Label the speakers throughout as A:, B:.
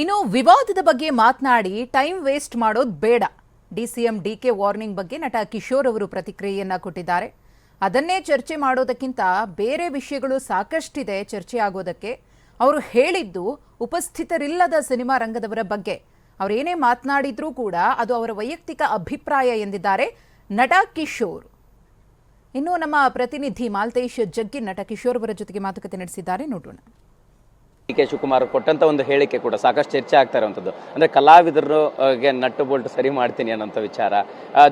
A: ಇನ್ನು ವಿವಾದದ ಬಗ್ಗೆ ಮಾತನಾಡಿ ಟೈಮ್ ವೇಸ್ಟ್ ಮಾಡೋದು ಬೇಡ. ಡಿಸಿಎಂ ಡಿಕೆ ವಾರ್ನಿಂಗ್ ಬಗ್ಗೆ ನಟ ಕಿಶೋರ್ ಅವರು ಪ್ರತಿಕ್ರಿಯೆಯನ್ನ ಕೊಟ್ಟಿದ್ದಾರೆ. ಅದನ್ನೇ ಚರ್ಚೆ ಮಾಡೋದಕ್ಕಿಂತ ಬೇರೆ ವಿಷಯಗಳು ಸಾಕಷ್ಟಿದೆ ಚರ್ಚೆ ಆಗೋದಕ್ಕೆ. ಅವರು ಹೇಳಿದ್ದು ಉಪಸ್ಥಿತರಿಲ್ಲದ ಸಿನಿಮಾ ರಂಗದವರ ಬಗ್ಗೆ. ಅವರೇನೇ ಮಾತನಾಡಿದ್ರೂ ಕೂಡ ಅದು ಅವರ ವೈಯಕ್ತಿಕ ಅಭಿಪ್ರಾಯ ಎಂದಿದ್ದಾರೆ ನಟ ಕಿಶೋರ್. ಇನ್ನು ನಮ್ಮ ಪ್ರತಿನಿಧಿ ಮಾಲ್ತೇಶ್ ಜಗ್ಗಿ ನಟ ಕಿಶೋರ್ ಅವರ ಜೊತೆಗೆ ಮಾತುಕತೆ ನಡೆಸಿದ್ದಾರೆ. ನೋಡೋಣ.
B: ಡಿ ಕೆ ಶಿವಕುಮಾರ್ ಕೊಟ್ಟಂತ ಒಂದು ಹೇಳಿಕೆ ಕೂಡ ಸಾಕಷ್ಟು ಚರ್ಚೆ ಆಗ್ತಾ ಇರುವಂಥದ್ದು ಅಂದ್ರೆ ಕಲಾವಿದರು ಆ, ಗೆ ನಟ್ಟು ಬೋಲ್ಟ್ ಸರಿ ಮಾಡ್ತೀನಿ ಅನ್ನೋಂಥ ವಿಚಾರ.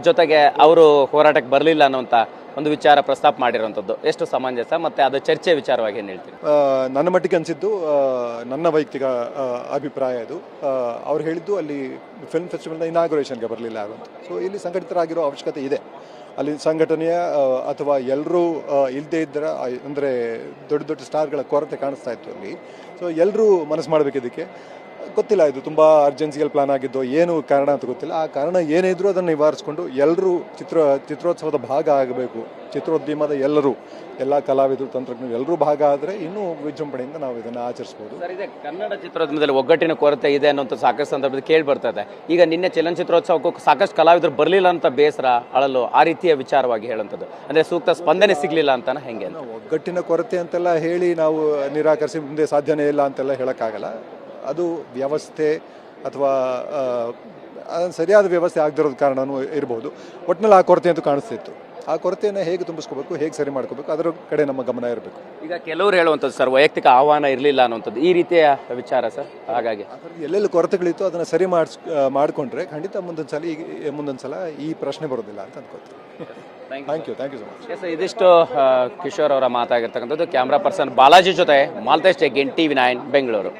B: ಜೊತೆಗೆ ಅವರು ಹೋರಾಟಕ್ಕೆ ಬರಲಿಲ್ಲ ಅನ್ನೋಂಥ ಒಂದು ವಿಚಾರ ಪ್ರಸ್ತಾಪ ಮಾಡಿರುವಂಥದ್ದು. ಎಷ್ಟು ಸಮಂಜಸ ಮತ್ತೆ ಅದು ಚರ್ಚೆ ವಿಚಾರವಾಗಿ ಏನು
C: ಹೇಳ್ತೀರಿ? ನನ್ನ ಮಟ್ಟಿಗೆ ಅನಿಸಿದ್ದು ನನ್ನ ವೈಯಕ್ತಿಕ ಅಭಿಪ್ರಾಯ ಇದು. ಅವ್ರು ಹೇಳಿದ್ದು ಅಲ್ಲಿ ಫಿಲ್ಮ್ ಫೆಸ್ಟಿವಲ್ನ ಇನಾಗ್ರೇಷನ್ಗೆ ಬರಲಿಲ್ಲ ಆಗುವಂಥ ಸೊ ಇಲ್ಲಿ ಸಂಘಟಿತರಾಗಿರೋ ಅವಶ್ಯಕತೆ ಇದೆ. ಅಲ್ಲಿ ಸಂಘಟನೆಯ ಅಥವಾ ಎಲ್ಲರೂ ಇಲ್ಲದೇ ಇದ್ದರೆ ಅಂದರೆ ದೊಡ್ಡ ದೊಡ್ಡ ಸ್ಟಾರ್ಗಳ ಕೊರತೆ ಕಾಣಿಸ್ತಾ ಇತ್ತು ಅಲ್ಲಿ. ಸೊ ಎಲ್ಲರೂ ಮನಸ್ಸು ಮಾಡಬೇಕು ಇದಕ್ಕೆ ಗೊತ್ತಿಲ್ಲ ಇದು ತುಂಬ ಅರ್ಜೆನ್ಸಿಯಲ್ಲಿ ಪ್ಲಾನ್ ಆಗಿದ್ದು ಏನು ಕಾರಣ ಅಂತ ಗೊತ್ತಿಲ್ಲ. ಆ ಕಾರಣ ಏನೇ ಇದ್ರೂ ಅದನ್ನು ನಿವಾರಿಸ್ಕೊಂಡು ಎಲ್ಲರೂ ಚಿತ್ರ ಚಿತ್ರೋತ್ಸವದ ಭಾಗ ಆಗಬೇಕು. ಚಿತ್ರೋದ್ಯಮದ ಎಲ್ಲರೂ ಎಲ್ಲ ಕಲಾವಿದರು ತಂತ್ರಜ್ಞರು ಎಲ್ಲರೂ ಭಾಗ ಆದರೆ ಇನ್ನೂ ವಿಜೃಂಭಣೆಯಿಂದ ನಾವು ಇದನ್ನು ಆಚರಿಸ್ಬೋದು.
B: ಸರ್ ಇದೆ ಕನ್ನಡ ಚಿತ್ರೋದ್ಯಮದಲ್ಲಿ ಒಗ್ಗಟ್ಟಿನ ಕೊರತೆ ಇದೆ ಅನ್ನೋಂಥ ಸಾಕಷ್ಟು ಸಂದರ್ಭದಲ್ಲಿ ಕೇಳಿ ಬರ್ತದೆ. ಈಗ ನಿನ್ನೆ ಚಲನಚಿತ್ರೋತ್ಸವಕ್ಕೂ ಸಾಕಷ್ಟು ಕಲಾವಿದರು ಬರಲಿಲ್ಲ ಅಂತ ಬೇಸರ ಅಳಲು ಆ ರೀತಿಯ ವಿಚಾರವಾಗಿ ಹೇಳುವಂಥದ್ದು. ಅಂದರೆ ಸೂಕ್ತ ಸ್ಪಂದನೆ ಸಿಗಲಿಲ್ಲ ಅಂತಾನೆ ಹೆಂಗೆ
C: ಒಗ್ಗಟ್ಟಿನ ಕೊರತೆ ಅಂತೆಲ್ಲ ಹೇಳಿ ನಾವು ನಿರಾಕರಿಸಿ ಮುಂದೆ ಸಾಧ್ಯನೇ ಇಲ್ಲ ಅಂತೆಲ್ಲ ಹೇಳೋಕ್ಕಾಗಲ್ಲ. ಅದು ವ್ಯವಸ್ಥೆ ಅಥವಾ ಸರಿಯಾದ ವ್ಯವಸ್ಥೆ ಆಗದಿರೋದ ಕಾರಣವೂ ಇರಬಹುದು ಒಟ್ಟಿನಲ್ಲಿ ಆ ಕೊರತೆ ಅಂತೂ ಕಾಣಿಸ್ತಿತ್ತು. ಆ ಕೊರತೆಯನ್ನು ಹೇಗೆ ತುಂಬಿಸ್ಕೋಬೇಕು ಹೇಗೆ ಸರಿ ಮಾಡ್ಕೋಬೇಕು ಅದರ ಕಡೆ ನಮ್ಮ ಗಮನ ಇರಬೇಕು.
B: ಈಗ ಕೆಲವರು ಹೇಳುವಂಥದ್ದು ಸರ್ ವೈಯಕ್ತಿಕ ಆಹ್ವಾನ ಇರಲಿಲ್ಲ ಅನ್ನುವಂಥದ್ದು. ಈ ರೀತಿಯ ವಿಚಾರ ಸರ್ ಹಾಗಾಗಿ.
C: ಎಲ್ಲೆಲ್ಲಿ ಕೊರತೆಗಳಿತ್ತು ಅದನ್ನು ಸರಿ ಮಾಡಿಸ್ ಮಾಡಿಕೊಂಡ್ರೆ ಖಂಡಿತ ಮುಂದೊಂದು ಸಲ ಈಗ ಮುಂದೊಂದು ಸಲ ಈ ಪ್ರಶ್ನೆ ಬರೋದಿಲ್ಲ ಅಂತ ಅನ್ಕೋತೀನಿ thank you thank you so much
B: yes ಇದಿಷ್ಟು ಕಿಶೋರ್ ಅವರ ಮಾತಾಗಿರ್ತಕ್ಕಂಥದ್ದು. ಕ್ಯಾಮ್ರಾ ಪರ್ಸನ್ ಬಾಲಾಜಿ ಜೊತೆ Malthesh TV V nine Bengaluru.